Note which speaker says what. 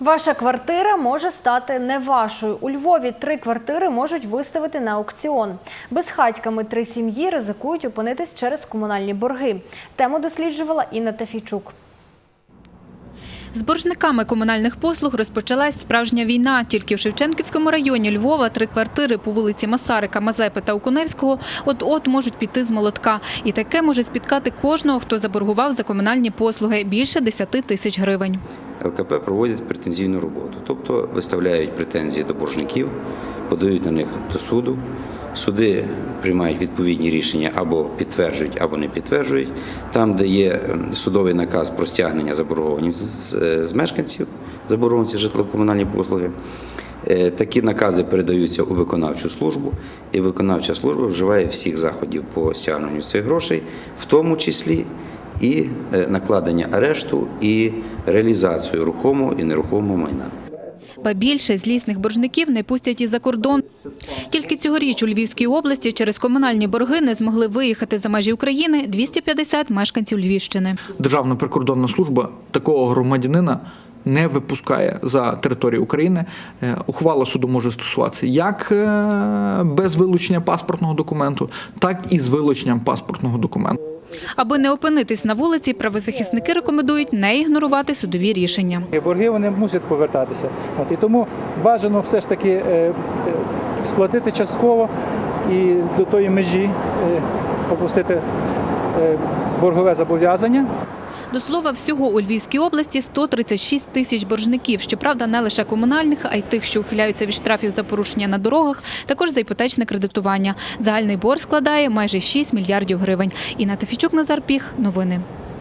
Speaker 1: Ваша квартира може стати не вашою. У Львові три квартири можуть виставити на аукціон. Безхатьками три сім'ї ризикують опинитись через комунальні борги. Тему досліджувала Інна Тафійчук.
Speaker 2: З боржниками комунальних послуг розпочалась справжня війна. Тільки в Шевченківському районі Львова три квартири по вулиці Масарика, Мазепи та Окуневського от-от можуть піти з молотка. І таке може спіткати кожного, хто заборгував за комунальні послуги – більше 10 тисяч гривень.
Speaker 3: ЛКП проводять претензійну роботу, тобто виставляють претензії до боржників, подають на них до суду. Суди приймають відповідні рішення або підтверджують, або не підтверджують. Там, де є ем, судовий наказ про стягнення заборгованості з, з мешканців, заборгованості житлово-комунальні послуги, е, такі накази передаються у виконавчу службу, і виконавча служба вживає всіх заходів по стягненню цих грошей, в тому числі і е, накладення арешту, і реалізацію рухомого і нерухомого майна.
Speaker 2: Ба більше злісних боржників не пустять і за кордон. Тільки цьогоріч у Львівській області через комунальні борги не змогли виїхати за межі України 250 мешканців Львівщини.
Speaker 4: Державна прикордонна служба такого громадянина не випускає за територію України. Е, Ухвала суду може стосуватися як е, без вилучення паспортного документу, так і з вилученням паспортного документу.
Speaker 2: Аби не опинитись на вулиці, правозахисники рекомендують не ігнорувати судові рішення.
Speaker 5: Борги вони мусять повертатися. От, і тому бажано все ж таки е, е, сплатити частково і до тої межі е, попустити боргове зобов'язання.
Speaker 2: До слова, всього у Львівській області 136 тисяч боржників. Щоправда, не лише комунальних, а й тих, що ухиляються від штрафів за порушення на дорогах, також за іпотечне кредитування. Загальний борг складає майже 6 мільярдів гривень. Інна Тафічук, Назар Піх. Новини.